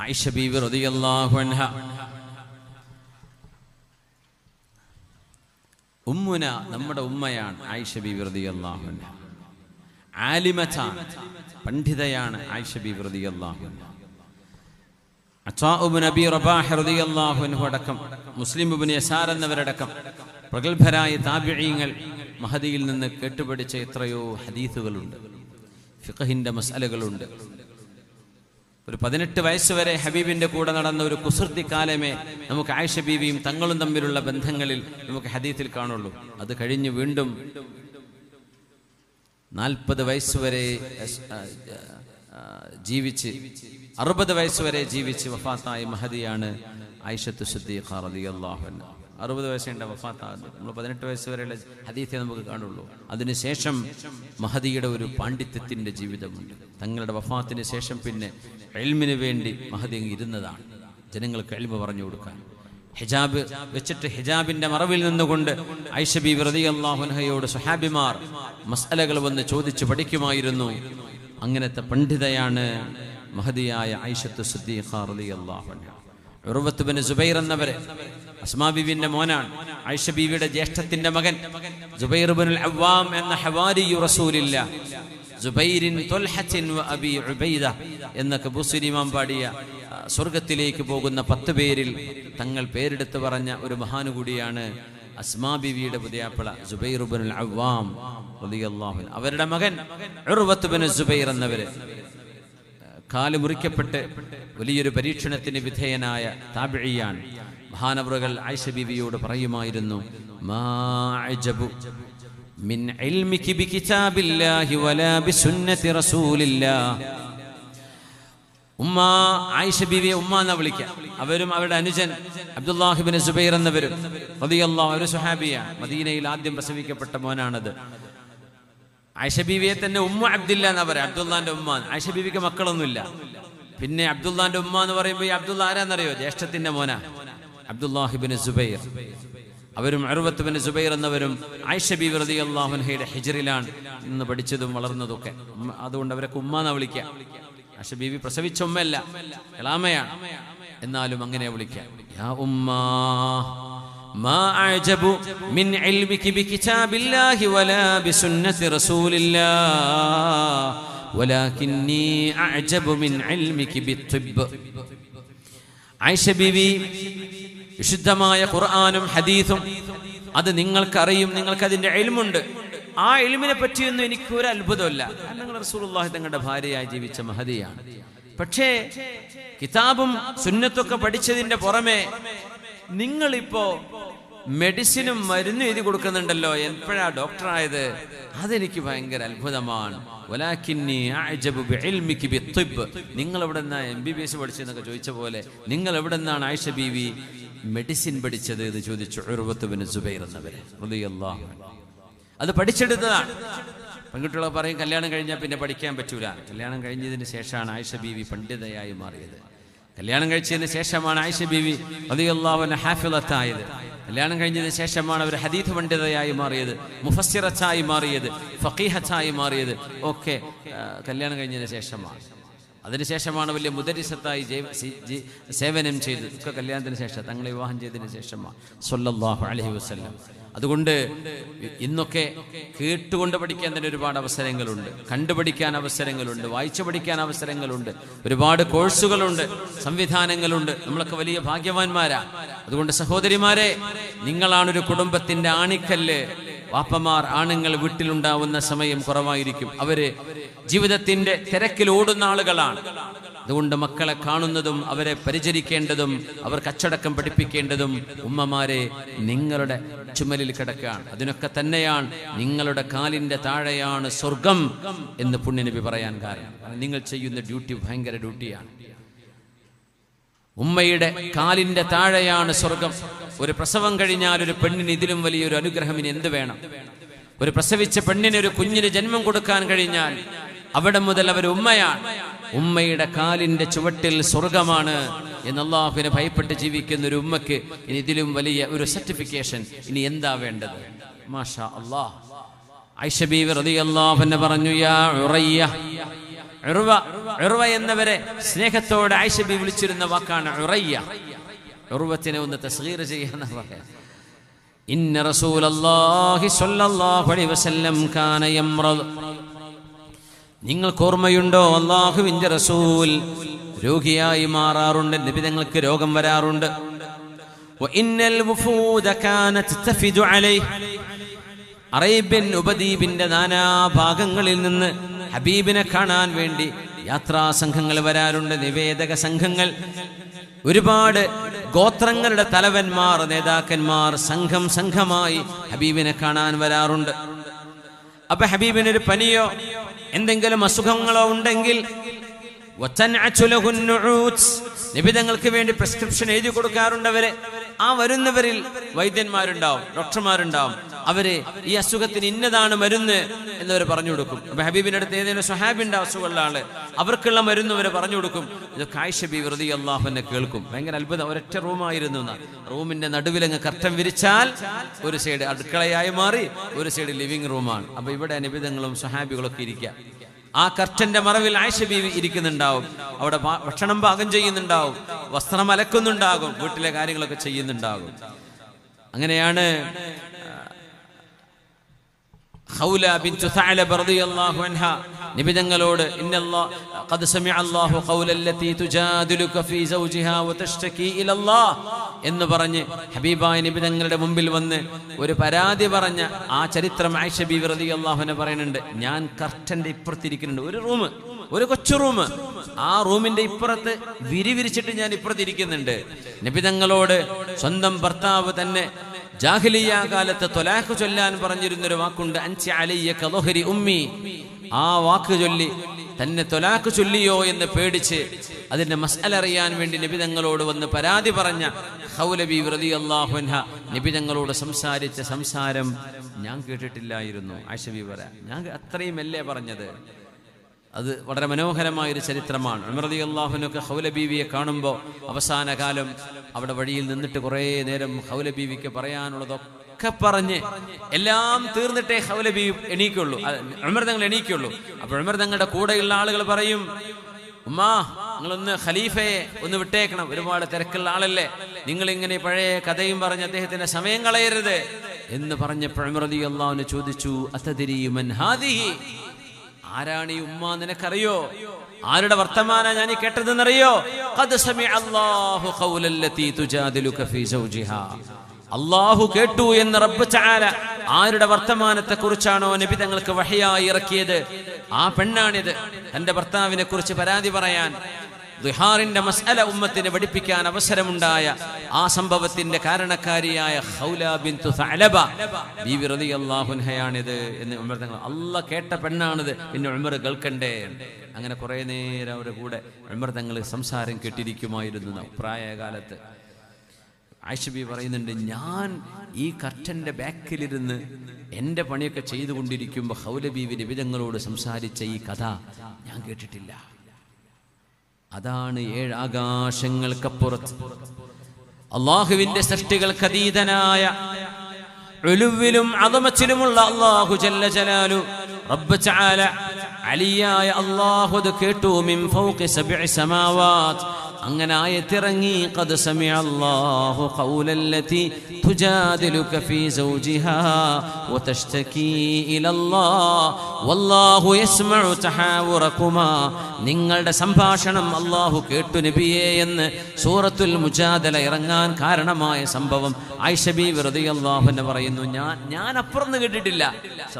ആയിഷ ഉമ്മുന നമ്മുടെ ഉമ്മയാണ് ആയിഷ ബീവി റളിയല്ലാഹു അൻഹ. പണ്ഡിതയാണ് ആയിഷ ബീവി റളിയല്ലാഹു അൻഹ. നബി അടക്കം മുസ്ലിം ഇബ്നു യസാർ പ്രഗത്ഭരായ താബിഈങ്ങൾ മഹദിയിൽ നിന്ന് കേട്ടുപഠിച്ച എത്രയോ ഹദീസുകളുണ്ട് ഫിഖഹിന്റെ മസലകളുണ്ട് ഒരു പതിനെട്ട് വയസ്സ് വരെ ഹബീബിന്റെ കൂടെ നടന്ന ഒരു കുസൃതി കാലമേ നമുക്ക് ആയിഷ ബീവിയും തങ്ങളും തമ്മിലുള്ള ബന്ധങ്ങളിൽ നമുക്ക് ഹദീത്തിൽ കാണുള്ളൂ. അത് കഴിഞ്ഞ് വീണ്ടും നാൽപ്പത് വയസ്സ് വരെ ജീവിച്ച് അറുപത് വയസ്സ് വരെ ജീവിച്ച് വഫാത്തായ മഹദിയാണ് ഐഷത്ത് സുദ്ദീഖ് റളിയല്ലാഹു അൻഹ. അറുപത് വയസ്സുണ്ട് വഫാത്താകുന്നു. നമ്മൾ പതിനെട്ട് വയസ്സ് വരെയുള്ള ഹദീത്തെ നമുക്ക് കാണുള്ളൂ. അതിനുശേഷം മഹദിയുടെ ഒരു പാണ്ഡിത്യത്തിന്റെ ജീവിതമുണ്ട്. തങ്ങളുടെ വഫാത്തിന് ശേഷം പിന്നെ എൽമിന് വേണ്ടി മഹദി ഇരുന്നതാണ്. ജനങ്ങൾക്ക് എൽമ പറഞ്ഞു കൊടുക്കാൻ. ഹിജാബ് വെച്ചിട്ട് ഹിജാബിന്റെ മറവിൽ നിന്നുകൊണ്ട് ഐഷബി വെറുതെ അള്ളാഹുൻഹയോട് സുഹാബിമാർ മസലകൾ വന്ന് ചോദിച്ചു പഠിക്കുമായിരുന്നു. അങ്ങനത്തെ പണ്ഡിതയാണ് മഹദിയായ ഐഷത്ത് സുദ്ദീഖ റളിയല്ലാഹു അൻഹ. ഉർവത്ത് ബിൻ സുബൈർ എന്നവര് അസ്മാ ബീവിന്റെ മോനാണ് ആയിഷ ബീവിയുടെ ജ്യേഷ്ഠത്തിന്റെ മകൻ ജുബൈർ അവ്വാം എന്ന ഹവാരിയു റസൂലില്ല. ജുബൈരിൻ ഉബൈദ എന്ന ബുസ്രി ഇമാം പാടിയ സ്വർഗത്തിലേക്ക് പോകുന്ന പത്ത് പേരിൽ തങ്ങൾ പേരെടുത്ത് പറഞ്ഞ ഒരു മഹാനു കൂടിയാണ് അസ്മാ ബിവിയുടെ പുതിയാപ്പിള ജുബൈർ ബിൻ അവ്വാം റളിയല്ലാഹു. അവരുടെ മകൻ ഉർവത്ത് സുബൈർ എന്നവര്. കാൽ മുറിക്കപ്പെട്ട് വലിയൊരു പരീക്ഷണത്തിന് വിധേയനായ താബിഴിയാണ് മഹാനവറുകൾ ആയിഷ ബിബിയോട് പറയുമായിരുന്നു മിൻ ഇൽമികി ബികിതാബില്ലാഹി വലാ ബിസുന്നതി റസൂലില്ലാഹ്. ഉമ്മ ആയിഷ ബീവിയെ ഉമ്മ എന്നാ വിളിക്കാം. അവരും അവരുടെ അനുജൻ അബ്ദുല്ലാഹിബിൻ സുബൈർ എന്നവരും റളിയല്ലാഹു ഒരു സുഹാബിയാണ് മദീനയിൽ ആദ്യം പ്രസവിക്കപ്പെട്ട മോനാണത്. ആയിഷ ബീവിയെ തന്നെ ഉമ്മ അബ്ദില്ല എന്നാ പറയാം അബ്ദുല്ലാന്റെ ഉമ്മ. ആയിഷ ബീവിക്ക് മക്കളൊന്നുമില്ല. പിന്നെ അബ്ദുല്ലാന്റെ ഉമ്മ എന്ന് പറയുമ്പോൾ ഈ അബ്ദുള്ള ആരാന്നറിയോ? ജ്യേഷ്ഠത്തിന്റെ മോന. അബ്ദുല്ലാഹിബിൻ സുബൈർ അവരും അറുപത്തുബിൻ സുബൈർ എന്നവരും ആയിഷ ബീവി റതി അള്ളാഹുൻഹയുടെ ഹിജറിലാണ് ഇന്ന് പഠിച്ചതും വളർന്നതൊക്കെ ഉമ്മ- അതുകൊണ്ട് അവരൊക്കെ ഉമ്മ എന്നാ വിളിക്കാം ആയിഷ ബീവി പ്രസവിച്ച ഉമ്മയല്ല എളാമയാണ് എന്നാലും അങ്ങനെ വിളിക്കാം യാ ഉമ്മാ ما أعجب من علمك بكتاب الله ولا بسنة رسول الله ولكني أعجب من علمك بالطب ആയിഷ ബീവി വിശുദ്ധമായ ഖുർആാനും ഹദീസും അത് നിങ്ങൾക്കറിയും നിങ്ങൾക്ക് അതിന്റെ എൽമുണ്ട്. ആ എൽമിനെ പറ്റിയൊന്നും എനിക്ക് ഒരു അത്ഭുതമല്ല ഞങ്ങൾ റസൂലുള്ളാഹി തങ്ങളുടെ ഭാര്യയായി ജീവിച്ച മഹതിയാണ് പക്ഷേ കിതാബും സുന്നത്തൊക്കെ പഠിച്ചതിന്റെ പുറമെ നിങ്ങളിപ്പോ മെഡിസിനും മരുന്നും എഴുതി കൊടുക്കുന്നുണ്ടല്ലോ എപ്പോഴാ ഡോക്ടറായത്? അതെനിക്ക് ഭയങ്കര അത്ഭുതമാണ്. നിങ്ങൾ എവിടെ നിന്നാണ് എം ബി ബി എസ് പഠിച്ചെന്നൊക്കെ ചോദിച്ച പോലെ നിങ്ങൾ എവിടെ നിന്നാണ് ആയിഷ ബീവി മെഡിസിൻ പഠിച്ചത് എന്ന് ചോദിച്ചു ഉറവത്തുവിന് സുബൈർ എന്നവരെ. അത് പഠിച്ചെടുത്തതാണ്. പെൺകുട്ടികളെ പറയും കല്യാണം കഴിഞ്ഞാൽ പിന്നെ പഠിക്കാൻ പറ്റൂല. കല്യാണം കഴിഞ്ഞതിന് ശേഷമാണ് ആയിഷ ബീവി പണ്ഡിതയായി മാറിയത്. കല്യാണം കഴിച്ചതിന് ശേഷമാണ് ആയിഷ ബീവി അതിയല്ലാവിന് ഹാഫിലത്തായത് കല്യാണം കഴിഞ്ഞതിന് ശേഷമാണ് അവർ ഹദീദ് പണ്ഡിതയായി മാറിയത് മുഫസ്സിറത്തായി മാറിയത് ഫക്കീഹച്ചായി മാറിയത്. ഒക്കെ കല്യാണം കഴിഞ്ഞതിന് ശേഷമാണ്. അതിനുശേഷമാണ് വലിയ മുദരിസത്തായി സേവനം ചെയ്തത് ഒക്കെ കല്യാണത്തിന് ശേഷം തങ്ങളെ വിവാഹം ചെയ്തതിന് ശേഷമാണ് സല്ലല്ലാഹു അലൈഹി വസല്ലം. അതുകൊണ്ട് ഇന്നൊക്കെ കേട്ടുകൊണ്ട് പഠിക്കാൻ തന്നെ ഒരുപാട് അവസരങ്ങളുണ്ട് കണ്ടുപഠിക്കാൻ അവസരങ്ങളുണ്ട് വായിച്ചു പഠിക്കാൻ അവസരങ്ങളുണ്ട് ഒരുപാട് കോഴ്സുകളുണ്ട് സംവിധാനങ്ങളുണ്ട്. നമ്മളൊക്കെ വലിയ ഭാഗ്യവാന്മാരാ. അതുകൊണ്ട് സഹോദരിമാരെ നിങ്ങളാണ് ഒരു കുടുംബത്തിന്റെ ആണിക്കല്ല്. വാപ്പമാർ ആണുങ്ങൾ വീട്ടിലുണ്ടാവുന്ന സമയം കുറവായിരിക്കും. അവർ ജീവിതത്തിന്റെ തിരക്കിൽ ഓടുന്ന ആളുകളാണ്. അതുകൊണ്ട് മക്കളെ കാണുന്നതും അവരെ പരിചരിക്കേണ്ടതും അവർക്ക് അച്ചടക്കം പഠിപ്പിക്കേണ്ടതും ഉമ്മമാരെ നിങ്ങളുടെ ചുമലിൽ കിടക്കുകയാണ്. അതിനൊക്കെ തന്നെയാണ് നിങ്ങളുടെ കാലിന്റെ താഴെയാണ് സ്വർഗം എന്ന് പുണ്യനബി പറയാൻ കാരണം. നിങ്ങൾ ചെയ്യുന്ന ഡ്യൂട്ടി ഭയങ്കര ഡ്യൂട്ടിയാണ്. ഉമ്മയുടെ കാലിന്റെ താഴെയാണ് സ്വർഗം. ഒരു പ്രസവം കഴിഞ്ഞാൽ ഒരു പെണ്ണിന് ഇതിലും വലിയൊരു അനുഗ്രഹം ഇനി എന്ത് വേണം? ഒരു പ്രസവിച്ച പെണ്ണിന് ഒരു കുഞ്ഞിന് ജന്മം കൊടുക്കാൻ കഴിഞ്ഞാൽ അവിടെ മുതൽ അവർ ഉമ്മയാണ്. ഉമ്മയുടെ കാലിന്റെ ചുവട്ടിൽ സ്വർഗമാണ് എന്ന് അള്ളാഹുവിനെ ഭയപ്പെട്ട് ജീവിക്കുന്ന ഒരു ഉമ്മക്ക് ഇനി ഇതിലും വലിയ ഒരു സർട്ടിഫിക്കേഷൻ ഇനി എന്താ വേണ്ടത്? മാഷാ അള്ളാഹ് പറഞ്ഞു യാ ഉറയ്യ. എന്നവരെ സ്നേഹത്തോടെ ആയിഷ ബി വിളിച്ചിരുന്ന വാക്കാണ് ഉറയ്യ. ഒന്ന് തസ്ഗീർ പറയാം. ഇന്ന അലൈഹി വസല്ലം കാന യംറദ്. നിങ്ങൾക്ക് ഓർമ്മയുണ്ടോ? അള്ളാഹുവിന്റെ റസൂൽ രോഗിയായി മാറാറുണ്ട് നിബിതങ്ങൾക്ക് രോഗം വരാറുണ്ട്. അറേബ്യൻ ഉപദ്വീപിന്റെ നാനാഭാഗങ്ങളിൽ നിന്ന് ഹബീബിനെ കാണാൻ വേണ്ടി യാത്രാ സംഘങ്ങൾ വരാറുണ്ട് നിവേദക സംഘങ്ങൾ. ഒരുപാട് ഗോത്രങ്ങളുടെ തലവന്മാർ നേതാക്കന്മാർ സംഘം സംഘമായി ഹബീബിനെ കാണാൻ വരാറുണ്ട്. അപ്പൊ ഹബീബിനൊരു പനിയോ എന്തെങ്കിലും അസുഖങ്ങളോ ഉണ്ടെങ്കിൽ നിബിധങ്ങൾക്ക് വേണ്ടി പ്രിസ്ക്രിപ്ഷൻ എഴുതി കൊടുക്കാറുണ്ട് അവരെ. ആ വരുന്നവരിൽ വൈദ്യന്മാരുണ്ടാവും ഡോക്ടർമാരുണ്ടാവും. അവർ ഈ അസുഖത്തിന് ഇന്നതാണ് മരുന്ന് എന്നവർ പറഞ്ഞു കൊടുക്കും. അപ്പൊ ഹബീബിന്റെ അടുത്ത് ഏതെങ്കിലും സുഹാബിന്റെ അസുഖമുള്ള ആൾ അവർക്കുള്ള മരുന്ന് അവരെ പറഞ്ഞു കൊടുക്കും. ഇത് കായ്ഷബി വെറുതെ അള്ളാഹുനെ കേൾക്കും. ഭയങ്കര അത്ഭുതം. ഒരൊറ്റ റൂമായിരുന്നു റൂമിന്റെ നടുവിലങ്ങ് കർട്ടൻ വിരിച്ചാൽ ഒരു സൈഡ് അടുക്കളയായി മാറി ഒരു സൈഡ് ലിവിംഗ് റൂമാണ്. അപ്പൊ ഇവിടെ നിബിതങ്ങളും സുഹാബികളൊക്കെ ഇരിക്കുക. ആ കർട്ടന്റെ മറവിൽ ആയിഷ ബീവി ഇരിക്കുന്നുണ്ടാവും. അവിടെ ഭക്ഷണം പാകം ചെയ്യുന്നുണ്ടാവും. വസ്ത്രം അലക്കുന്നുണ്ടാകും. വീട്ടിലെ കാര്യങ്ങളൊക്കെ ചെയ്യുന്നുണ്ടാകും. അങ്ങനെയാണ് ഇലല്ലാഹ് എന്ന് പറഞ്ഞ് ഹബീബായ നിബിതങ്ങളുടെ മുമ്പിൽ വന്ന് ഒരു പരാതി പറഞ്ഞ ആ ചരിത്രം ആയിഷ ബീവി റളിയല്ലാഹു അൻഹ പറയുന്നുണ്ട്. ഞാൻ കർട്ടന്റെ ഇപ്പുറത്തിരിക്കുന്നുണ്ട്. ഒരു റൂം ഒരു കൊച്ചു റൂം ആ റൂമിന്റെ ഇപ്പുറത്ത് വിരിവിരിച്ചിട്ട് ഞാൻ ഇപ്പുറത്തിരിക്കുന്നുണ്ട്. നിബിതങ്ങളോട് സ്വന്തം ഭർത്താവ് തന്നെ ജാഹിലിയ കാലത്ത് തൊലാഖ് ചൊല്ലാൻ പറഞ്ഞിരുന്നൊരു വാക്കുണ്ട് അഞ്ച് അലിയ കലോഹരി ഉമ്മി. ആ വാക്ക് ചൊല്ലി തന്നെ തൊലാക്ക് ചൊല്ലിയോ എന്ന് പേടിച്ച് അതിന്റെ മസ്അല അറിയാൻ വേണ്ടി നിബിതങ്ങളോട് വന്ന് പരാതി പറഞ്ഞ ഹൗലബി വ്രതി അള്ളാഹുൻഹ നിബിതങ്ങളോട് സംസാരിച്ച സംസാരം ഞാൻ കേട്ടിട്ടില്ലായിരുന്നു. ആശബി പറ ഞാൻ അത്രയും അല്ലേ പറഞ്ഞത്? അത് വളരെ മനോഹരമായ ഒരു ചരിത്രമാണ് ഉമർദി അള്ളാഹുനൊക്കെ ഹൗല ബീവിയെ കാണുമ്പോൾ അവസാന കാലം അവിടെ വഴിയിൽ നിന്നിട്ട് കുറേ നേരം ഹൗല ബീവിക്ക് പറയാനുള്ളതൊക്കെ പറഞ്ഞ് എല്ലാം തീർന്നിട്ടേ ഹൗല ബീവി എണീക്കുള്ളൂ. ഉമർ എണീക്കുള്ളൂ. അപ്പോൾ ഉമർ തങ്ങളുടെ കൂടെയുള്ള ആളുകൾ പറയും ഉമ്മാ നിങ്ങളൊന്ന് ഖലീഫയെ ഒന്ന് വിട്ടേക്കണം. ഒരുപാട് തിരക്കുള്ള ആളല്ലേ. നിങ്ങൾ ഇങ്ങനെ പഴയ കഥയും പറഞ്ഞ് അദ്ദേഹത്തിന്റെ സമയം കളയരുത്. എന്ന് പറഞ്ഞപ്പോൾ ഉമർ റളിയല്ലാഹു അള്ളാഹുനെ ചോദിച്ചു അത്തതിരി മൻ ഹാദിഹി? ആരാണ് ഈ ഉമ്മ നിനക്കറിയോ? ആരുടെ വർത്തമാന ഞാൻ ഈ കേട്ടതെന്നറിയോ അള്ളാഹു കേട്ടു എന്ന് റബ്ബ് ചാല ആരുടെ വർത്തമാനത്തെ കുറിച്ചാണോ നബി തങ്ങൾക്ക് വഹയായി ഇറക്കിയത്? ആ പെണ്ണാണിത്. തന്റെ ഭർത്താവിനെ കുറിച്ച് പരാതി പറയാൻ ദുഹാറിന്റെ മസ്അല ഉമ്മത്തിന് പഠിപ്പിക്കാൻ അവസരമുണ്ടായ ആ സംഭവത്തിന്റെ കാരണക്കാരിയായ ഖൗല ബിൻതു സഅലബ. ബീവി റളിയല്ലാഹു അൻഹയാണിത് എന്ന് ഉമർ തങ്ങൾ അല്ല കേട്ട പെണ്ണാണിത്. പിന്നെ ഉമർ കേൾക്കണ്ടേ? അങ്ങനെ കുറേ നേരം അവരുടെ കൂടെ ഉമർ തങ്ങൾ സംസാരം കേട്ടിരിക്കുമായിരുന്നു ന- പ്രായകാലത്ത്. ആയിഷബി പറയുന്നുണ്ട് ഞാൻ ഈ കർട്ടന്റെ ബാക്കിലിരുന്ന് എന്റെ പണിയൊക്കെ ചെയ്തുകൊണ്ടിരിക്കുമ്പോൾ ഹൗലബീവി നിബിതങ്ങളോട് സംസാരിച്ച ഈ കഥ ഞാൻ കേട്ടിട്ടില്ല. അതാണ് ഏഴാകാശങ്ങൾക്കപ്പുറത്ത് അള്ളാഹുവിന്റെ സൃഷ്ടികൾക്ക് അതീതനായ ഒലുവിലും അതമച്ചിലുമുള്ള അള്ളാഹു ജല്ല ജലാലു. റബ്ബ് അലിയായ അള്ളാഹു കേട്ടു. ഫൗഖി അങ്ങനെ ആയത്തിറങ്ങി ഖദ് സമിഅ അല്ലാഹു ഖൗലല്ലതി തുജാദിലുക ഫീ സൗജിഹാ വതഷ്തകി ഇലല്ലാഹ് വല്ലാഹു യസ്മഉ തഹാവുറകുമാ. നിങ്ങളുടെ സംഭാഷണം അള്ളാഹു കേട്ടു നബിയേ എന്ന് സൂറത്തുൽ മുജാദല ഇറങ്ങാൻ കാരണമായ സംഭവം ആയിഷബി വെറുതെ അള്ളാഹുന്നെ പറയുന്നു. ഞാൻ ഞാൻ അപ്പുറന്ന് കേട്ടിട്ടില്ല.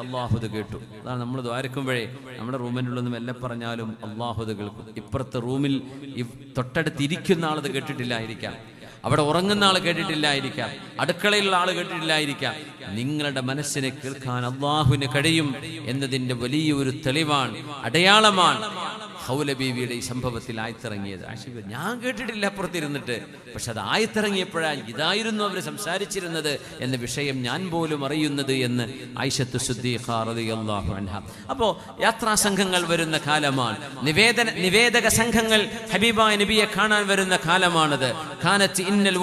അള്ളാഹു ഇത് കേട്ടു. അതാണ് നമ്മൾ ദ്വാരക്കുമ്പോഴേ നമ്മുടെ റൂമിനുള്ളതും എല്ലാം പറഞ്ഞാലും അള്ളാഹു ഇത് കേൾക്കും. ഇപ്പുറത്തെ റൂമിൽ ഈ ആൾ അത് കേട്ടിട്ടില്ലായിരിക്കാം. അവിടെ ഉറങ്ങുന്ന ആൾ കേട്ടിട്ടില്ലായിരിക്കാം. അടുക്കളയിലുള്ള ആൾ കേട്ടിട്ടില്ലായിരിക്കാം. നിങ്ങളുടെ മനസ്സിനെ കേൾക്കാൻ അള്ളാഹുവിന് കഴിയും എന്നതിന്റെ വലിയൊരു തെളിവാണ് അടയാളമാണ്. ഹൗല ബീവിയുടെ ഈ സംഭവത്തിൽ ആയത്തിറങ്ങിയത്. ഞാൻ കേട്ടിട്ടില്ല അപ്പുറത്തിരുന്നിട്ട്. പക്ഷെ അത് ആയത്തിറങ്ങിയപ്പോഴാണ് ഇതായിരുന്നു അവർ സംസാരിച്ചിരുന്നത് എന്ന വിഷയം ഞാൻ പോലും അറിയുന്നത് എന്ന് ഐഷത്ത് അള്ളാഹു അൻഹ. അപ്പോൾ യാത്രാ സംഘങ്ങൾ വരുന്ന കാലമാണ്. നിവേദന നിവേദക സംഘങ്ങൾ ഹബീബ നബിയെ കാണാൻ വരുന്ന കാലമാണത്. കാനത്ത് ഇന്നൽ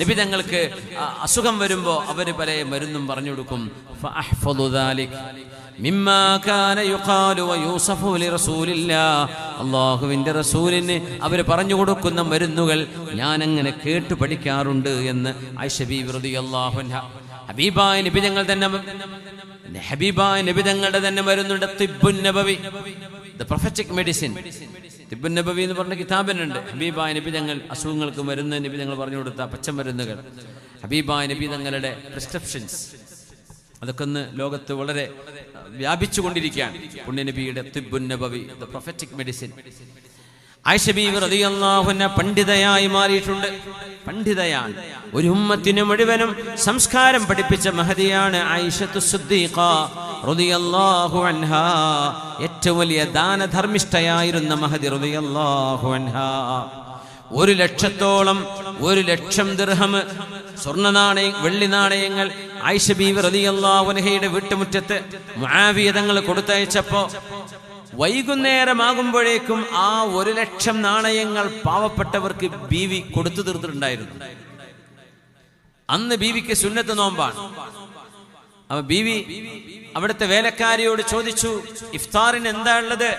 നബി തങ്ങൾക്ക് അസുഖം വരുമ്പോൾ അവർ പല മരുന്നും പറഞ്ഞു കൊടുക്കും. അല്ലാഹുവിന്റെ റസൂലിന് അവർ പറഞ്ഞു കൊടുക്കുന്ന മരുന്നുകൾ ഞാൻ അങ്ങനെ കേട്ടു പഠിക്കാറുണ്ട് എന്ന് ബീവി റളിയല്ലാഹു അൻഹ. ഹബീബായ നബി ഞങ്ങൾ തന്നെ ഹബീബായ നബി തങ്ങളുടെ തന്നെ മരുന്നുണ്ട്. തിബ്ബുൻ നബവി. The prophetic medicine. തിബ്ബുൻ നബവി എന്ന് പറഞ്ഞ കിതാബിനുണ്ട്. ഹബീബായ നബി തങ്ങൾ അസുഖങ്ങൾക്ക് മരുന്ന് നബി തങ്ങൾ പറഞ്ഞു കൊടുത്ത പച്ചമരുന്നുകൾ. ഹബീബായ നബി തങ്ങളുടെ പ്രിസ്ക്രിപ്ഷൻസ് അതൊക്കെ ഒന്ന് ലോകത്ത് വളരെ വ്യാപിച്ചു കൊണ്ടിരിക്കുകയാണ് പുണ്യനബിയുടെ തിബ്ബുൻ നബവി ദ പ്രൊഫറ്റിക് മെഡിസിൻ പണ്ഡിതയായി മാറിയിട്ടുണ്ട്. പണ്ഡിതയാണ്. ഒരു ഉമ്മത്തിന് മുഴുവനും സംസ്കാരം പഠിപ്പിച്ച മഹതിയാണ് ആയിഷത്തു ഏറ്റവും വലിയ ദാനധർമ്മിഷ്ഠയായിരുന്ന മഹതി ഒരു ലക്ഷത്തോളം ഒരു ലക്ഷം ദിർഹം സ്വർണ നാണയ വെള്ളി നാണയങ്ങൾ. ആയിഷ ബീവി വീട്ടുമുറ്റത്ത് മാവിയതങ്ങൾ കൊടുത്തയച്ചപ്പോ വൈകുന്നേരമാകുമ്പോഴേക്കും ആ ഒരു ലക്ഷം നാണയങ്ങൾ പാവപ്പെട്ടവർക്ക് ബീവി കൊടുത്തു തീർത്തിട്ടുണ്ടായിരുന്നു. അന്ന് ബീവിക്ക് സുന്നത്ത് നോമ്പാണ്. അപ്പൊ ബീവി അവിടുത്തെ വേലക്കാരിയോട് ചോദിച്ചു ഇഫ്താറിന് എന്താ ഉള്ളത്?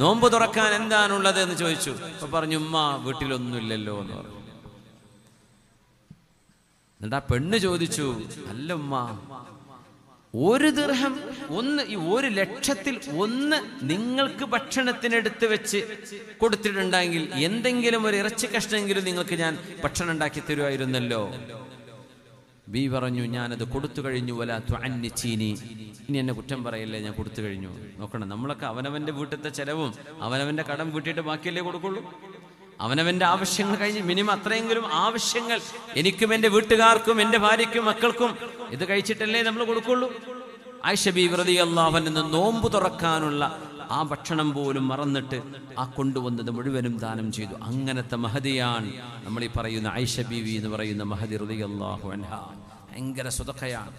നോമ്പ് തുറക്കാൻ എന്താണുള്ളത്? എന്ന് ചോദിച്ചു. അപ്പൊ പറഞ്ഞു ഉമ്മ വീട്ടിലൊന്നുമില്ലല്ലോ എന്ന് പറഞ്ഞു. എന്നിട്ട് ആ പെണ്ണ് ചോദിച്ചു അല്ല ഉമ്മ ഒരു ദീർഘം ഒന്ന് ഈ ഒരു ലക്ഷത്തിൽ ഒന്ന് നിങ്ങൾക്ക് ഭക്ഷണത്തിനെടുത്ത് വെച്ച് കൊടുത്തിട്ടുണ്ടെങ്കിൽ എന്തെങ്കിലും ഒരു ഇറച്ചി കഷ്ണമെങ്കിലും നിങ്ങൾക്ക് ഞാൻ ഭക്ഷണം ഉണ്ടാക്കി തരുമായിരുന്നല്ലോ. ബി പറഞ്ഞു ഞാനത് കൊടുത്തു കഴിഞ്ഞു. വല ചീനി ഇനി എന്നെ കുറ്റം പറയല്ലേ ഞാൻ കൊടുത്തു കഴിഞ്ഞു. നോക്കണം നമ്മളൊക്കെ അവനവന്റെ വീട്ടിലത്തെ ചെലവും അവനവന്റെ കടം വീട്ടിയിട്ട് ബാക്കിയല്ലേ കൊടുക്കുള്ളൂ. അവനവന്റെ ആവശ്യങ്ങൾ കഴിഞ്ഞ് മിനിമം അത്രയെങ്കിലും ആവശ്യങ്ങൾ എനിക്കും എന്റെ വീട്ടുകാർക്കും എന്റെ ഭാര്യയ്ക്കും മക്കൾക്കും ഇത് കഴിച്ചിട്ടല്ലേ നമ്മൾ കൊടുക്കുള്ളൂ. ആയിഷ ബി വ്രതി അള്ളാഹൻ നിന്ന് നോമ്പ് തുറക്കാനുള്ള ആ ഭക്ഷണം പോലും മറന്നിട്ട് ആ കൊണ്ടുവന്നത് മുഴുവനും ദാനം ചെയ്തു. അങ്ങനത്തെ മഹതിയാണ് നമ്മൾ ഈ പറയുന്ന ആയിഷ ബീവി എന്ന് പറയുന്ന മഹതി റുദി അള്ളാഹു ഭയങ്കര സ്വതക്കയാണ്.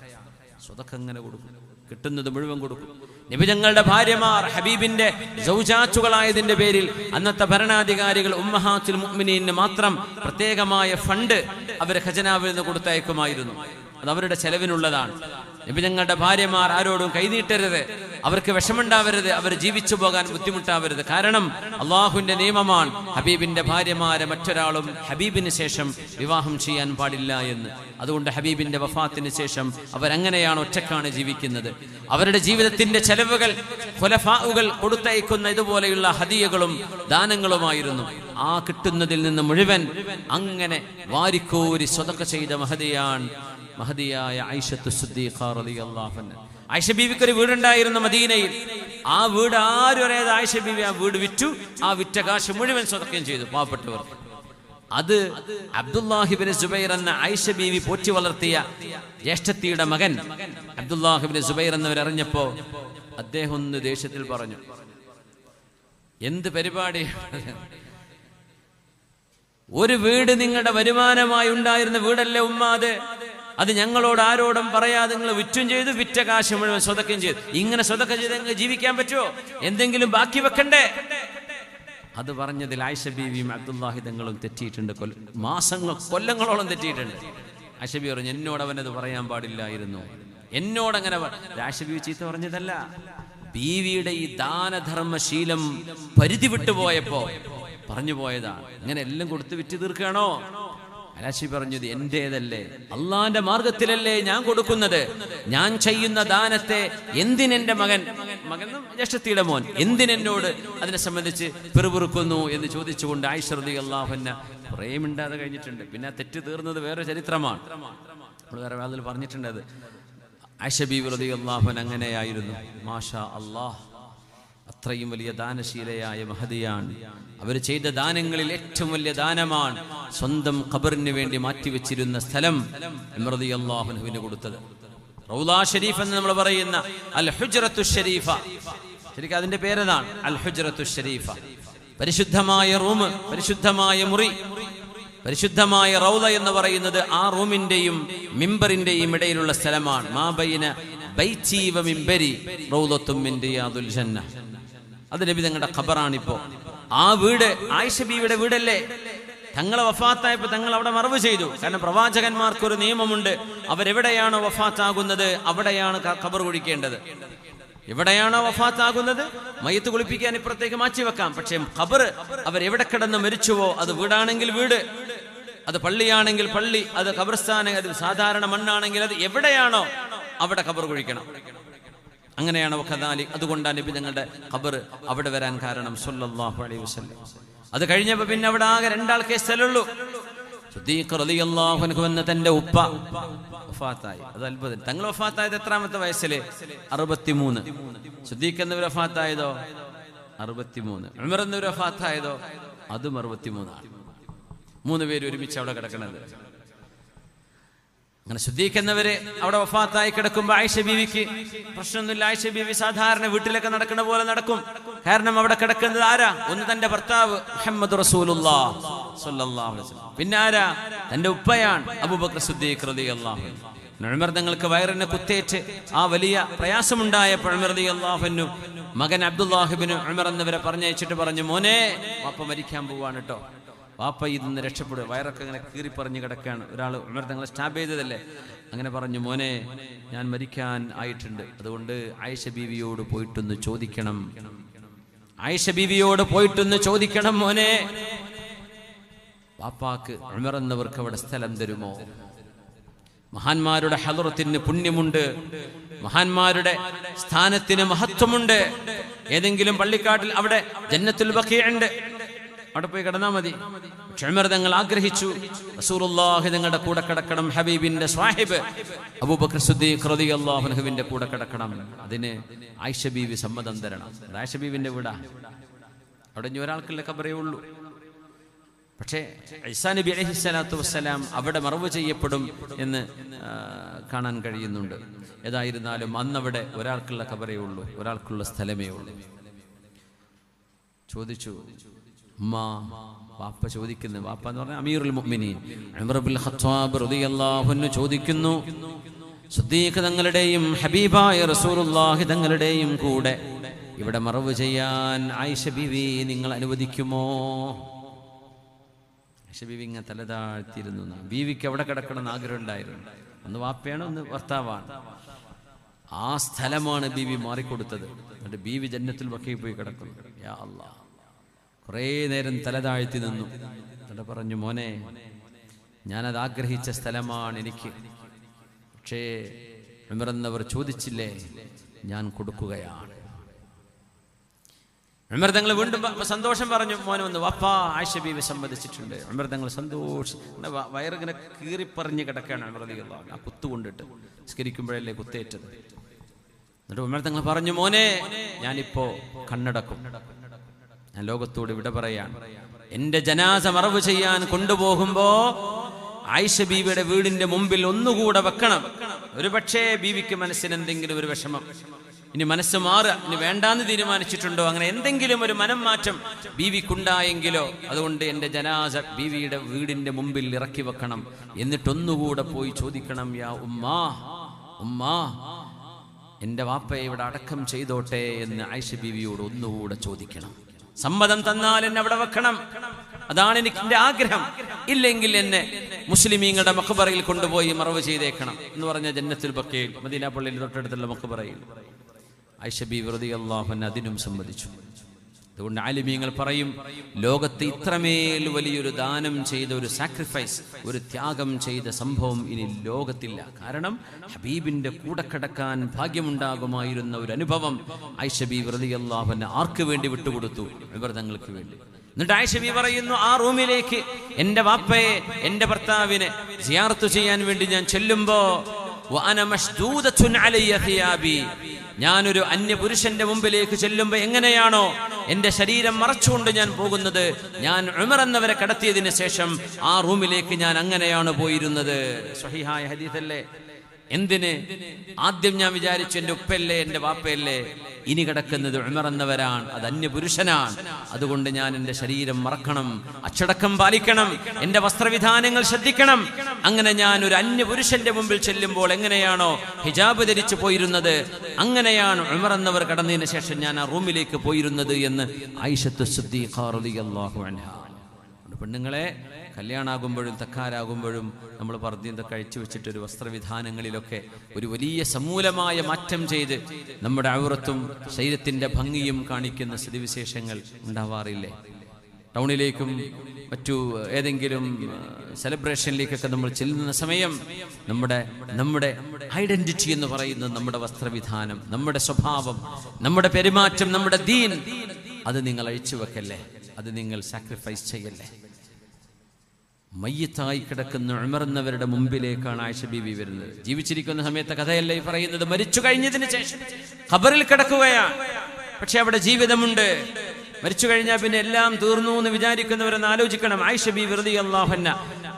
സ്വതക്ക കൊടുക്കും. കിട്ടുന്നത് മുഴുവൻ കൊടുക്കും. നിബിജങ്ങളുടെ ഭാര്യമാർ ഹബീബിന്റെ സൗജാച്ചുകളായതിന്റെ പേരിൽ അന്നത്തെ ഭരണാധികാരികൾ ഉമ്മഹാത്തുൽ മുഅ്മിനീന് മാത്രം പ്രത്യേകമായ ഫണ്ട് അവർ ഖജനാവിൽ നിന്ന് കൊടുത്തയക്കുമായിരുന്നു. അത് അവരുടെ ചെലവിനുള്ളതാണ്. നിബിജങ്ങളുടെ ഭാര്യമാർ ആരോടും കൈനീട്ടരുത്. അവർക്ക് വിഷമുണ്ടാവരുത്. അവർ ജീവിച്ചു പോകാൻ ബുദ്ധിമുട്ടാവരുത്. കാരണം അള്ളാഹുവിന്റെ നിയമമാണ് ഹബീബിന്റെ ഭാര്യമാരെ മറ്റൊരാളും ഹബീബിന് ശേഷം വിവാഹം ചെയ്യാൻ പാടില്ല എന്ന്. അതുകൊണ്ട് ഹബീബിന്റെ വഫാത്തിന് ശേഷം അവരങ്ങനെയാണ് ഒറ്റക്കാണ് ജീവിക്കുന്നത്. അവരുടെ ജീവിതത്തിന്റെ ചെലവുകൾ കൊലഫാവുകൾ കൊടുത്തയക്കുന്ന ഇതുപോലെയുള്ള ഹദിയകളും ദാനങ്ങളുമായിരുന്നു. ആ കിട്ടുന്നതിൽ നിന്ന് മുഴുവൻ അങ്ങനെ വാരിക്കോരി സ്വതക്ക ചെയ്ത മഹദിയാണ് മഹദിയായ ഐഷത്തു ആയിഷ ബീവിക്ക് ഒരു വീടുണ്ടായിരുന്നു മദീനയിൽ. ആ വീട് ആരും അറിയാതെ ആയിഷ ബീവി ആ വീട് വിറ്റു. ആ വിറ്റ കാശ് മുഴുവൻ സ്വതക്കം ചെയ്തു പാവപ്പെട്ടവർ. അത് അബ്ദുല്ലാഹിബിൻ സുബൈർ എന്ന ആയിഷ ബീവി പോറ്റി വളർത്തിയ ജ്യേഷ്ഠത്തിയുടെ മകൻ. അബ്ദുല്ലാഹിബിൻ സുബൈർ എന്നവരറിഞ്ഞപ്പോ അദ്ദേഹം ഒന്ന് ദേഷ്യത്തിൽ പറഞ്ഞു എന്ത് പരിപാടി? ഒരു വീട് നിങ്ങളുടെ വരുമാനമായി ഉണ്ടായിരുന്ന വീടല്ലേ ഉമ്മ അത് ഞങ്ങളോട് ആരോടും പറയാതെ നിങ്ങൾ വിറ്റും ചെയ്തു വിറ്റ കാശ് മുഴുവൻ സ്വതക്കം ചെയ്തു. ഇങ്ങനെ സ്വതക്കം ചെയ്ത് ജീവിക്കാൻ പറ്റുമോ? എന്തെങ്കിലും ബാക്കി വെക്കണ്ടേ? അത് പറഞ്ഞതിൽ ആയിഷ ബീവിയും അബ്ദുല്ലാഹി തങ്ങളും തെറ്റിയിട്ടുണ്ട്. കൊല്ല മാസങ്ങൾ കൊല്ലങ്ങളോളം തെറ്റിയിട്ടുണ്ട്. ആഷബി പറഞ്ഞു എന്നോട് അവനത് പറയാൻ പാടില്ലായിരുന്നു. എന്നോട് അങ്ങനെ ആഷബി ചീത്ത പറഞ്ഞതല്ല. ബീവിയുടെ ഈ ദാനധർമ്മശീലം പരിധി വിട്ടുപോയപ്പോ പറഞ്ഞു പോയതാ. ഇങ്ങനെ എല്ലാം കൊടുത്ത് വിറ്റ് തീർക്കുകയാണോ? അലാശി പറഞ്ഞത് എന്റേതല്ലേ? അള്ളാന്റെ മാർഗത്തിലല്ലേ ഞാൻ കൊടുക്കുന്നത്. ഞാൻ ചെയ്യുന്ന ദാനത്തെ എന്തിനെന്റെ മകൻ? മകൻ ജ്യേഷ്ഠത്തിയുടെ മോൻ. എന്തിനെന്നോട് അതിനെ സംബന്ധിച്ച് പിറുപിറുക്കുന്നു എന്ന് ചോദിച്ചുകൊണ്ട് ഐശ്വർദി അള്ളാഹുന്ന കുറേ മിണ്ടാതെ കഴിഞ്ഞിട്ടുണ്ട്. പിന്നെ തെറ്റ് തീർന്നത് വേറെ ചരിത്രമാണ്. നമ്മൾ വേറെ അതിൽ പറഞ്ഞിട്ടുണ്ട് അത്. ആയിഷബി റതി അള്ളാഹുൻ അങ്ങനെയായിരുന്നു. മാഷാ അള്ളാഹ്. അത്രയും വലിയ ദാനശീലയായ മഹതിയാണ്. അവർ ചെയ്ത ദാനങ്ങളിൽ ഏറ്റവും വലിയ ദാനമാണ് സ്വന്തം ഖബറിന് വേണ്ടി മാറ്റിവെച്ചിരുന്ന സ്ഥലം ഇമ്രതി അള്ളാഹുനുവിന് കൊടുത്തത്. റൗലാ ഷരീഫ് എന്ന് നമ്മൾ പറയുന്ന അൽ ഹുജറത്തു ഷരീഫ. ശരിക്കും അതിന്റെ പേരതാണ് അൽ ഹുജറത്തു ഷരീഫ. പരിശുദ്ധമായ റൂം പരിശുദ്ധമായ മുറി പരിശുദ്ധമായ റൗല എന്ന് പറയുന്നത് ആ റൂമിന്റെയും മിമ്പറിന്റെയും ഇടയിലുള്ള സ്ഥലമാണ്. മാബൈന ബൈച്ചീവ മിമ്പരി റൗലത്തും ജന്ന. അത് നബി തങ്ങളുടെ ഖബറാണിപ്പോ. ആ വീട് ആയിഷ ബീവിയുടെ വീടല്ലേ? തങ്ങളെ വഫാത്തായപ്പോ തങ്ങൾ അവിടെ മറവ് ചെയ്തു. കാരണം പ്രവാചകന്മാർക്ക് ഒരു നിയമമുണ്ട്. അവരെവിടെയാണോ വഫാത്താകുന്നത് അവിടെയാണ് ഖബർ കുഴിക്കേണ്ടത് എവിടെയാണോ വഫാത്താകുന്നത്? മയ്യത്ത് കുളിപ്പിക്കാൻ ഇപ്പുറത്തേക്ക് മാറ്റി വെക്കാം. പക്ഷേ ഖബർ അവരെവിടെ കിടന്ന് മരിച്ചുവോ? അത് വീടാണെങ്കിൽ വീട്. അത് പള്ളിയാണെങ്കിൽ പള്ളി. അത് ഖബർസ്ഥാന അത് സാധാരണ മണ്ണാണെങ്കിൽ അത് എവിടെയാണോ അവിടെ ഖബർ കുഴിക്കണം. അങ്ങനെയാണ് വഖദാലി. അതുകൊണ്ടാണ് നബി ഞങ്ങളുടെ ഖബർ അവിടെ വരാൻ കാരണം സല്ലല്ലാഹു അലൈഹി വസല്ലം. അത് കഴിഞ്ഞപ്പോൾ പിന്നെ അവിടെ ആകെ രണ്ടാൾക്കേ സ്ഥലമുള്ളൂ. എന്ന തന്റെ ഉപ്പ വഫാത്തായി. അത് അത്ഭുതം. തങ്ങൾ വഫാത്തായത് എത്രാമത്തെ വയസ്സിൽ? അറുപത്തിമൂന്ന്. സുദ്ദീഖ് എന്നവർ വഫാത്തായതോ? അറുപത്തിമൂന്ന്. ഉമർ എന്നവർ വഫാത്തായതോ? അതും അറുപത്തിമൂന്നാണ്. മൂന്ന് പേര് ഒരുമിച്ച് അവിടെ കിടക്കുന്നത് അങ്ങനെ ശുദ്ധീകരിക്കുന്നവര് അവിടെ വഫാത്തായി കിടക്കുമ്പോ ആയിഷ ബീവിക്ക് പ്രശ്നമൊന്നുമില്ല. ആയിഷ ബീവി സാധാരണ വീട്ടിലൊക്കെ നടക്കുന്ന പോലെ നടക്കും. കാരണം അവിടെ കിടക്കുന്നത് ആരാ? ഒന്ന് തന്റെ ഭർത്താവ് മുഹമ്മദ്. പിന്നെ ആരാ? തന്റെ ഉപ്പയാണ് അബൂബക്കർ സിദ്ദീഖ് ഉമർ തങ്ങൾക്ക് വയറിന് കുത്തേറ്റ് ആ വലിയ ഉമർ റളിയല്ലാഹു അൻഹു മകൻ അബ്ദുല്ലാഹിബിന് ഉമർ എന്നിവരെ പറഞ്ഞയച്ചിട്ട് പറഞ്ഞു മോനെ വാപ്പ മരിക്കാൻ പോവാണ് കേട്ടോ വാപ്പ നിന്ന് രക്ഷപ്പെടുക. വയറൊക്കെ ഇങ്ങനെ കീറിപ്പറഞ്ഞ് കിടക്കുകയാണ്. ഒരാൾ ഉമർ തങ്ങളെ സ്റ്റാബ് ചെയ്തതല്ലേ? അങ്ങനെ പറഞ്ഞു മോനെ ഞാൻ മരിക്കാൻ ആയിട്ടുണ്ട്. അതുകൊണ്ട് ആയിഷ ബീവിയോട് പോയിട്ടൊന്ന് ചോദിക്കണം. ആയിഷ ബീവിയോട് പോയിട്ടൊന്ന് ചോദിക്കണം മോനെ വാപ്പാക്ക് ഉമർ എന്നവർക്ക് അവിടെ സ്ഥലം തരുമോ? മഹാന്മാരുടെ ഹലുറത്തിന് പുണ്യമുണ്ട്. മഹാന്മാരുടെ സ്ഥാനത്തിന് മഹത്വമുണ്ട്. ഏതെങ്കിലും പള്ളിക്കാട്ടിൽ അവിടെ ജന്നത്തുൽ ബഖീഉണ്ട് അവിടെ പോയി കിടന്നാ മതി. തങ്ങൾ ആഗ്രഹിച്ചു. റസൂലുള്ളാഹി തങ്ങളുടെ കൂടെ കിടക്കണം ഹബീബിന്റെ സ്വാഹിബ് അബൂബക്കർ കൂടെ കിടക്കണം. അതിന് ആയിഷ ബീവി സമ്മതം തരണം. ആയിഷ ബീവിന്റെ വീടാ. അവിടെ ഇനി ഒരാൾക്കുള്ള കബറേ ഉള്ളൂ. പക്ഷേ ഐസാ നബി അലൈഹി സ്വലാത്തു വസ്സലാം അവിടെ മറവ് ചെയ്യപ്പെടും എന്ന് കാണാൻ കഴിയുന്നുണ്ട്. ഏതായിരുന്നാലും അന്നവിടെ ഒരാൾക്കുള്ള കബറേ ഉള്ളൂ ഒരാൾക്കുള്ള സ്ഥലമേ ഉള്ളൂ. ചോദിച്ചു ഉമ്മ വാപ്പ ചോദിക്കുന്നു. വാപ്പ എന്ന് പറഞ്ഞാൽ അമീറുൽ മുഅ്മിനീൻ. ഉമർ ഇബ്നുൽ ഖത്താബ് റളിയല്ലാഹു അൻഹു ചോദിക്കുന്നു സുദ്ദീഖ് തങ്ങളുടെയും ഹബീബായ റസൂലുള്ളാഹി തങ്ങളുടെയും കൂടെ ഇവിടെ മറവ് ചെയ്യാൻ ആയിഷ ബിവി നിങ്ങൾ അനുവദിക്കുമോ? ആയിഷ ബിവി ഇങ്ങനെ തലതാഴ്ത്തിയിരുന്നു ബിവിക്ക് അവിടെ കിടക്കണം എന്ന് ആഗ്രഹം ഉണ്ടായിരുന്നു. ഒന്ന് വാപ്പയാണ് ഒന്ന് ഭർത്താവാണ്. ആ സ്ഥലമാണ് ബീവി മാറിക്കൊടുത്തത്. എന്നിട്ട് ബീവി ജന്നത്തിൽ വക്കയിൽ പോയി കിടക്കുന്നു. യാ അല്ലാ കുറേ നേരം തലതാഴ്ത്തി നിന്നു. എന്നിട്ട് പറഞ്ഞു മോനെ ഞാനത് ആഗ്രഹിച്ച സ്ഥലമാണ് എനിക്ക്. പക്ഷേ ഉമറന്നവർ ചോദിച്ചില്ലേ ഞാൻ കൊടുക്കുകയാണ്. ഉമർ തങ്ങൾ വീണ്ടും സന്തോഷം പറഞ്ഞു മോനെ ഒന്ന് വപ്പാ ആയിഷ സംബന്ധിച്ചിട്ടുണ്ട് സമ്മതിച്ചിട്ടുണ്ട്. ഉമർ തങ്ങൾ സന്തോഷം വയറിങ്ങനെ കീറിപ്പറിഞ്ഞ് കിടക്കുകയാണ് ഉമർ ആ കുത്തു കൊണ്ടിട്ട് സ്കരിക്കുമ്പോഴല്ലേ കുത്തേറ്റത്. എന്നിട്ട് ഉമർ തങ്ങൾ പറഞ്ഞു മോനെ ഞാനിപ്പോ കണ്ണടക്കും. ഞാൻ ലോകത്തോട് വിട പറയാണ് എന്റെ ജനാസ മറവ് ചെയ്യാൻ കൊണ്ടുപോകുമ്പോ ആയിഷ ബീവിയുടെ വീടിന്റെ മുമ്പിൽ ഒന്നുകൂടെ വെക്കണം. ഒരുപക്ഷേ ബീവിക്ക് മനസ്സിന് എന്തെങ്കിലും ഒരു വിഷമം. ഇനി മനസ്സ് മാറുക. ഇനി വേണ്ടാന്ന് തീരുമാനിച്ചിട്ടുണ്ടോ? അങ്ങനെ എന്തെങ്കിലും ഒരു മനം മാറ്റം ബീവിക്കുണ്ടായെങ്കിലോ അതുകൊണ്ട് എന്റെ ജനാസ ബീവിയുടെ വീടിന്റെ മുമ്പിൽ ഇറക്കി വെക്കണം. എന്നിട്ടൊന്നുകൂടെ പോയി ചോദിക്കണം യാ ഉമ്മാ ഉമ്മാ എന്റെ വാപ്പയെ ഇവിടെ അടക്കം ചെയ്തോട്ടെ? എന്ന് ആയിഷ ബീവിയോട് ഒന്നുകൂടെ ചോദിക്കണം. സമ്മതം തന്നാൽ എന്നെ അവിടെ വെക്കണം. അതാണ് എനിക്ക് എന്റെ ആഗ്രഹം. ഇല്ലെങ്കിൽ എന്നെ മുസ്ലിമീങ്ങളുടെ മഖബറയിൽ കൊണ്ടുപോയി മറവ് ചെയ്തേക്കണം എന്ന് പറഞ്ഞ ജന്നത്തിൽ ബക്കയിൽ മദീന പള്ളിയിൽ തൊട്ടടുത്തുള്ള മഖബറയിൽ. ഐഷബി വെറുതെ അള്ളാഹു അതിനും സമ്മതിച്ചു അതുകൊണ്ട് ആലിമീങ്ങൾ പറയും ലോകത്ത് ഇത്രമേൽ വലിയൊരു ദാനം ചെയ്ത ഒരു സാക്രിഫൈസ് ഒരു ത്യാഗം ചെയ്ത സംഭവം ഇനി ലോകത്തില്ല. കാരണം ഹബീബിന്റെ കൂടെ കിടക്കാൻ ഭാഗ്യമുണ്ടാകുമായിരുന്ന ഒരു അനുഭവം ഐഷബി വ്രതി വ്രതിയല്ലാഹുവിനെ ആർക്ക് വേണ്ടി വിട്ടുകൊടുത്തു? വിവൃതങ്ങൾക്ക് വേണ്ടി. എന്നിട്ട് ആയിഷബി പറയുന്നു ആ റൂമിലേക്ക് എന്റെ വാപ്പയെ എന്റെ ഭർത്താവിനെ സിയാർത്ത് ചെയ്യാൻ വേണ്ടി ഞാൻ ചെല്ലുമ്പോ ഞാനൊരു അന്യപുരുഷന്റെ മുമ്പിലേക്ക് ചെല്ലുമ്പോൾ എങ്ങനെയാണോ എന്റെ ശരീരം മറച്ചുകൊണ്ട് ഞാൻ പോകുന്നത്? ഞാൻ ഉമർ എന്നവരെ കടത്തിയതിന് ശേഷം ആ റൂമിലേക്ക് ഞാൻ അങ്ങനെയാണ് പോയിരുന്നത്. സഹിഹായ ഹദീഥല്ലേ എന്തിന്? ആദ്യം ഞാൻ വിചാരിച്ചു എന്റെ ഉപ്പയല്ലേ എന്റെ വാപ്പയല്ലേ. ഇനി കിടക്കുന്നത് ഉമർ എന്നവരാണ് അത് പുരുഷനാണ് അതുകൊണ്ട് ഞാൻ എന്റെ ശരീരം മറക്കണം അച്ചടക്കം പാലിക്കണം എന്റെ വസ്ത്രവിധാനങ്ങൾ ശ്രദ്ധിക്കണം. അങ്ങനെ ഞാൻ ഒരു അന്യപുരുഷന്റെ മുമ്പിൽ ചെല്ലുമ്പോൾ എങ്ങനെയാണോ ഹിജാബ് ധരിച്ചു പോയിരുന്നത് അങ്ങനെയാണ് ഉമർ എന്നവർ കടന്നതിന് ശേഷം ഞാൻ ആ റൂമിലേക്ക് പോയിരുന്നത് എന്ന് ഐഷത്ത് സിദ്ദീഖ റളിയല്ലാഹു അൻഹ പെണ്ണുങ്ങളെ കല്യാണാകുമ്പോഴും തക്കാരാകുമ്പോഴും നമ്മൾ പറഞ്ഞത് കഴിച്ചു വെച്ചിട്ട് ഒരു വസ്ത്രവിധാനങ്ങളിലൊക്കെ ഒരു വലിയ സമൂലമായ മാറ്റം ചെയ്ത് നമ്മുടെ ഔറത്തും ശരീരത്തിന്റെ ഭംഗിയും കാണിക്കുന്ന സ്ഥിതിവിശേഷങ്ങൾ ഉണ്ടാവാറില്ലേ? ടൗണിലേക്കും മറ്റു ഏതെങ്കിലും സെലിബ്രേഷനിലേക്കൊക്കെ നമ്മൾ ചെല്ലുന്ന സമയം നമ്മുടെ നമ്മുടെ ഐഡന്റിറ്റി എന്ന് പറയുന്നത് നമ്മുടെ വസ്ത്രവിധാനം നമ്മുടെ സ്വഭാവം നമ്മുടെ പെരുമാറ്റം നമ്മുടെ ദീൻ അത് നിങ്ങൾ അഴിച്ചു വെക്കല്ലേ? അത് നിങ്ങൾ സാക്രിഫൈസ് ചെയ്യല്ലേ? മയ്യത്തായി കിടക്കുന്ന ഉമർന്നവരുടെ മുമ്പിലേക്കാണ് ആയിഷ ബീവി വരുന്നത്. ജീവിച്ചിരിക്കുന്ന സമയത്തെ കഥയല്ലേ പറയുന്നത്? മരിച്ചു കഴിഞ്ഞതിന് ശേഷം ഖബറിൽ കിടക്കുകയാണ്. പക്ഷെ അവിടെ ജീവിതമുണ്ട്. മരിച്ചു കഴിഞ്ഞാൽ പിന്നെ എല്ലാം തീർന്നു എന്ന് വിചാരിക്കുന്നവരെന്ന് ആലോചിക്കണം. ആയിഷ ബി വെറുതെ അള്ളാഹന്ന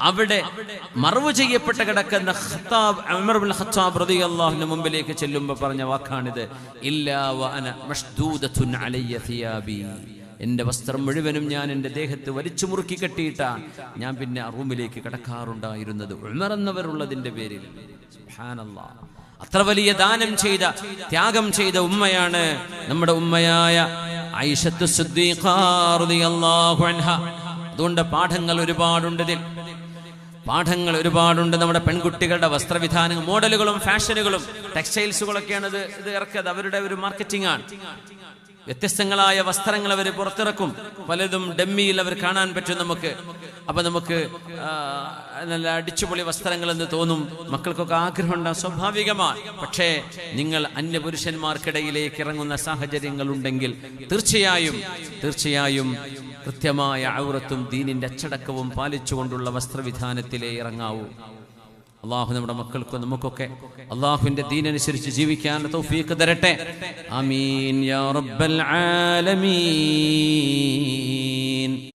അവിടെ മറവ് ചെയ്യപ്പെട്ട് കിടക്കുന്ന ഖത്താബ് ഉമർ ബിൻ ഖത്താബ് മുമ്പിലേക്ക് ചെല്ലുമ്പോൾ പറഞ്ഞ വാക്കാണിത്. ഇല്ലാ വഅന മഷ്ദൂദത്തുൻ അലയ്യ തിയാബി എന്റെ വസ്ത്രം മുഴുവനും ഞാൻ എന്റെ ദേഹത്ത് വലിച്ചു മുറുക്കി കെട്ടിയിട്ടാണ് ഞാൻ പിന്നെ ആ റൂമിലേക്ക് കിടക്കാറുണ്ടായിരുന്നത്. ഉൾമറന്നവരുള്ളതിന്റെ പേരിൽ. അത്ര വലിയ ദാനം ചെയ്ത ത്യാഗം ചെയ്ത ഉമ്മയാണ് നമ്മുടെ ഉമ്മയായ അതുകൊണ്ട് പാഠങ്ങൾ ഒരുപാടുണ്ട് ഇതിൽ. പാഠങ്ങൾ ഒരുപാടുണ്ട് നമ്മുടെ പെൺകുട്ടികളുടെ വസ്ത്രവിധാനം മോഡലുകളും ഫാഷനുകളും ടെക്സ്റ്റൈൽസുകളൊക്കെയാണ് ഇത് ഇറക്കിയത്. അവരുടെ ഒരു മാർക്കറ്റിംഗ് ആണ്. വ്യത്യസ്തങ്ങളായ വസ്ത്രങ്ങൾ അവർ പുറത്തിറക്കും. പലതും ഡമ്മിയിൽ അവർ കാണാൻ പറ്റും നമുക്ക്. അപ്പൊ നമുക്ക് നല്ല അടിച്ചുപൊളി വസ്ത്രങ്ങൾ എന്ന് തോന്നും. മക്കൾക്കൊക്കെ ആഗ്രഹം ആഗ്രഹമുണ്ടാകും സ്വാഭാവികമാണ് പക്ഷേ നിങ്ങൾ അന്യപുരുഷന്മാർക്കിടയിലേക്ക് ഇറങ്ങുന്ന സാഹചര്യങ്ങൾ ഉണ്ടെങ്കിൽ തീർച്ചയായും തീർച്ചയായും കൃത്യമായ ഔറത്തും ദീനിന്റെ അച്ചടക്കവും പാലിച്ചുകൊണ്ടുള്ള വസ്ത്രവിധാനത്തിലേ ഇറങ്ങാവൂ. അള്ളാഹു നമ്മുടെ മക്കൾക്കും നമുക്കൊക്കെ അള്ളാഹുവിന്റെ ദീനനുസരിച്ച് ജീവിക്കാൻ തൗഫീക്ക് തരട്ടെ. അമീൻ യാ റബ്ബൽ ആലമീൻ.